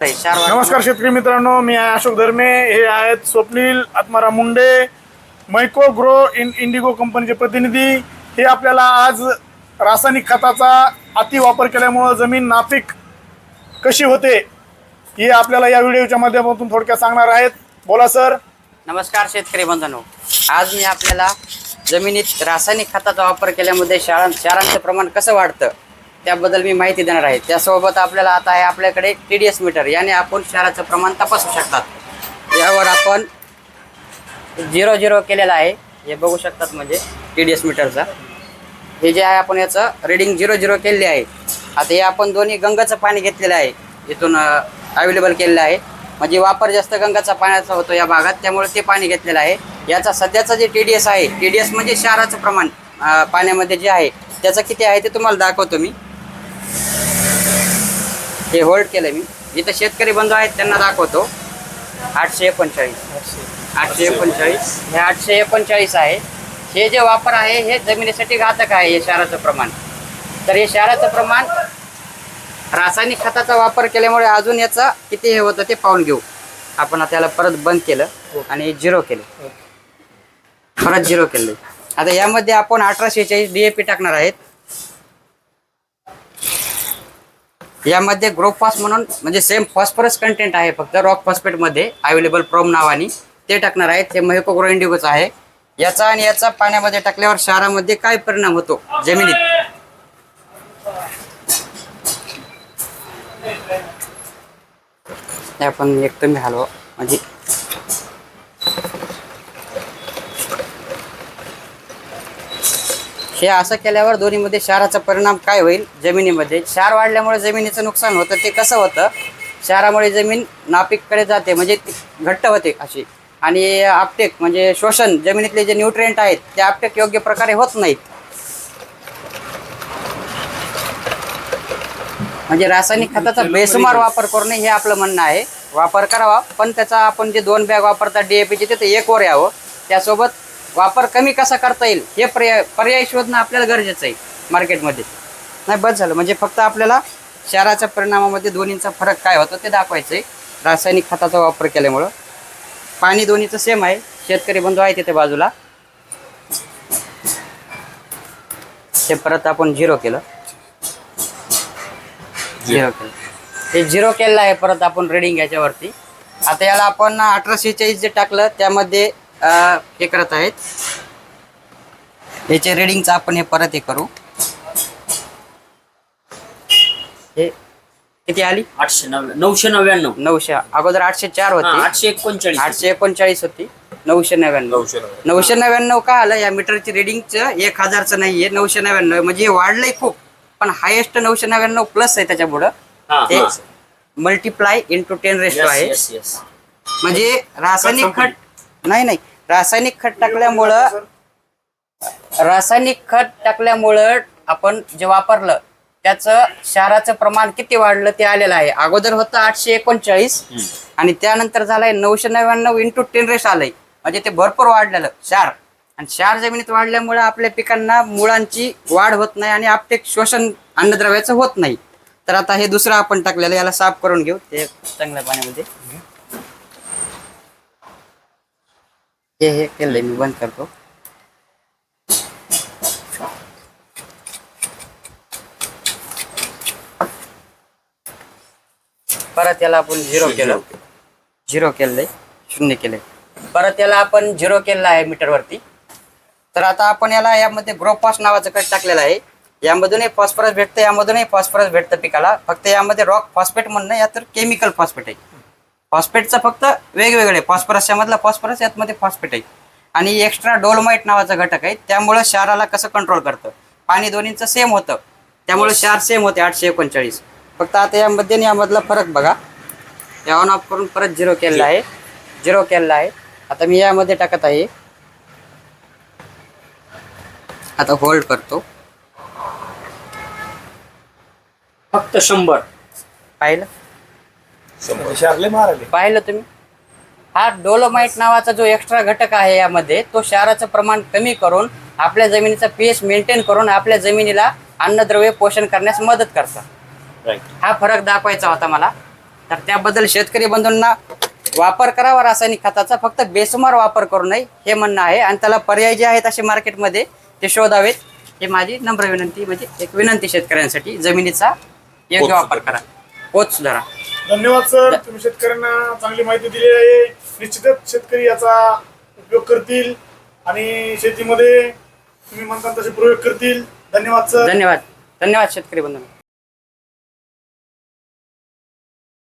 नमस्कार शेतकरी मित्रांनो मी आहे अशोक धर्मे. हे आहेत Swapnil Atmaram Munde Myco Grow in Indigo कंपनीचे प्रतिनिधी. हे आपल्याला आज रासायनिक खताचा अतिवापर केल्यामुळं जमीन नापीक कशी होते हे आपल्याला या व्हिडिओच्या माध्यमातून थोडक्यात सांगणार आहेत. बोला सर. नमस्कार शेतकरी बंधनो. आज मी आपल्याला जमिनीत रासायनिक खताचा वापर केल्यामध्ये शाळां क्षारांचं प्रमाण कसं वाढतं त्याबद्दल मी माहिती देणार आहे. त्यासोबत आपल्याला आता आहे आपल्याकडे टी डी एस मीटर याने आपण क्षाराचं प्रमाण तपासू शकतात. यावर आपण झिरो झिरो केलेलं आहे. हे बघू शकतात म्हणजे टी डी एस मीटरचा हे जे आहे आपण याचं रिडिंग झिरो झिरो केलेले आहे. आता हे आपण दोन्ही गंगाचं पाणी घेतलेलं आहे. इथून अवेलेबल केलेलं आहे. म्हणजे वापर जास्त गंगाचा पाण्याचा होतो या भागात. त्यामुळे ते पाणी घेतलेलं आहे. याचा सध्याचा जे टी डी एस आहे टी डी एस म्हणजे क्षाराचं प्रमाण पाण्यामध्ये जे आहे त्याचं किती आहे ते तुम्हाला दाखवतो मी. हे होल्ड केलं मी. इथं शेतकरी बंधू आहेत त्यांना दाखवतो. आठशे एकोणचाळीस. आठशे एकोणचाळीस. हे आठशे एकोणचाळीस आहे. हे जे वापर आहे हे जमिनीसाठी घातक आहे हे क्षाराचं प्रमाण. तर हे क्षाराचं प्रमाण रासायनिक खताचा वापर केल्यामुळे अजून याचा किती हे होतं ते पाहून घेऊ. आपण आता याला परत बंद केलं आणि झिरो केलं. परत झिरो केलं. आता यामध्ये आपण अठराशे चाळीस डीएपी टाकणार आहेत. यामध्ये ग्रोफॉस म्हणून म्हणजे सेम फॉस्फरस कंटेंट आहे फक्त रॉक फॉस्फेटमध्ये अवेलेबल प्रोम नावाने ते टाकणार आहेत. हे महेको ग्रो इंडिगोचं आहे. याचा आणि याचा पाण्यामध्ये टाकल्यावर शहरामध्ये काय परिणाम होतो? जमिनीत. आपण एक कमी हलवा. म्हणजे हे असं केल्यावर दोन्हीमध्ये क्षाराचा परिणाम काय होईल? जमिनीमध्ये. क्षार वाढल्यामुळे जमिनीचं नुकसान होतं ते कसं होतं? क्षारामुळे जमीन नापीककडे जाते म्हणजे घट्ट होते अशी. आणि आपटेक म्हणजे शोषण जमिनीतले जे न्यूट्रिएंट आहेत ते आपटेक योग्य प्रकारे होत नाहीत. म्हणजे रासायनिक खताचा बेसुमार वापर करणे हे आपलं म्हणणं आहे. वापर करावा पण त्याचा आपण जे दोन बॅग वापरतात डीएपीचे ते एक वर यावं. त्यासोबत वापर कमी कसा करता येईल हे पर्याय पर्याय शोधणं आपल्याला गरजेचं आहे मार्केटमध्ये. नाही बस झालं. म्हणजे फक्त आपल्याला क्षाराच्या परिणामामध्ये दोन्हींचा फरक काय होतो ते दाखवायचं आहे. रासायनिक खताचा वापर केल्यामुळं. पाणी दोन्हीचं सेम आहे. शेतकरी बंधू आहे तिथे बाजूला. ते परत आपण झिरो केलं. झिरो केलं. ते झिरो केलेलं आहे परत आपण रिडिंग याच्यावरती. आता याला आपण अठराशे चाळीस जे टाकलं त्यामध्ये हे करत आहेत. याचे रिडिंगचं आपण हे परत हे करू. हे किती आली? आठशे नव्या नऊशे नव्याण्णव. नऊशे अगोदर आठशे चार होती. आठशे एकोणचाळीस आठशे एकोणचाळीस होती. नऊशे नव्याण्णव. नऊशे नव्याण्णव. का आलं? या मीटरची रिडिंगचं एक हजारचं नाहीये नऊशे नव्याण्णव. म्हणजे वाढलंय खूप. पण हायेस्ट नऊशे नव्याण्णव प्लस आहे त्याच्या पुढं हा, ते. मल्टिप्लाय इंटू टेन रेस्ट आहे म्हणजे रासायनिक खत नाही नाही. रासायनिक खत टाकल्यामुळं रासायनिक खत टाकल्यामुळं आपण जे वापरलं त्याचं क्षाराचं प्रमाण किती वाढलं ते आलेलं आहे. अगोदर होतं आठशे एकोणचाळीस आणि त्यानंतर झालंय नऊशे नव्याण्णव इंटू टेन रेस आलंय. म्हणजे ते भरपूर वाढलेलं क्षार. आणि क्षार जमिनीत वाढल्यामुळे आपल्या पिकांना मुळांची वाढ होत नाही आणि आपटे शोषण अन्नद्रव्याचं होत नाही. तर आता हे दुसरं आपण टाकलेलं याला साफ करून घेऊ. ते चांगल्या पाण्यामध्ये हे हे केलंय मी बंद करतो परत याला आपण झिरो केलं. झिरो केलंय शून्य केलंय. परत याला आपण झिरो केलेलं आहे मीटरवरती. तर आता आपण याला यामध्ये ग्रोपॉस नावाचं कट टाकलेलं आहे. यामधूनही फॉस्फरस भेटतं यामधूनही फॉस्फरस भेटतं पिकाला. फक्त यामध्ये रॉक फॉस्फेट म्हणणं या तर केमिकल फॉस्फेट आहे. फॉस्फेटचं फक्त वेगवेगळे फॉस्फरस यामधला फॉस्फरस यातमध्ये फॉस्फेट आहे आणि एक्स्ट्रा डोलोमाइट नावाचा घटक आहे त्यामुळं क्षाराला कसं कंट्रोल करतं? पाणी दोन्हीचं सेम होतं. त्यामुळे क्षार सेम होते आठशे एकोणचाळीस. फक्त आता यामध्ये आणि यामधला फरक बघा. या ऑन ऑफ करून परत झिरो केलेला आहे. झिरो केलेला आहे. आता मी यामध्ये टाकत आहे. आता होल्ड करतो. फक्त शंभर. पाहिलं? शारले माराले. पाहिलं तुम्ही? हा डोलोमाइट नावाचा जो एक्स्ट्रा घटक आहे यामध्ये तो क्षाराचं प्रमाण कमी करून आपल्या जमिनीचा पीएच मेंटेन करून आपल्या जमिनीला अन्नद्रव्य पोषण करण्यास मदत करतात हा फरक दाखवायचा होता मला. तर त्याबद्दल शेतकरी बंधूंना वापर करावा रासायनिक खताचा फक्त बेसुमार वापर करू नये हे म्हणणं आहे. आणि त्याला पर्याय जे आहेत असे मार्केटमध्ये ते शोधावेत. हे माझी नम्र विनंती म्हणजे एक विनंती शेतकऱ्यांसाठी जमिनीचा योग्य वापर करा. पोच सुधारा. धन्यवाद सर. तुम्ही शेतकऱ्यांना चांगली माहिती दिली आहे. निश्चितच शेतकरी याचा उपयोग करतील आणि शेतीमध्ये तुम्ही म्हणता तसे प्रयोग करतील. धन्यवाद सर. धन्यवाद. धन्यवाद शेतकरी बंधूंना.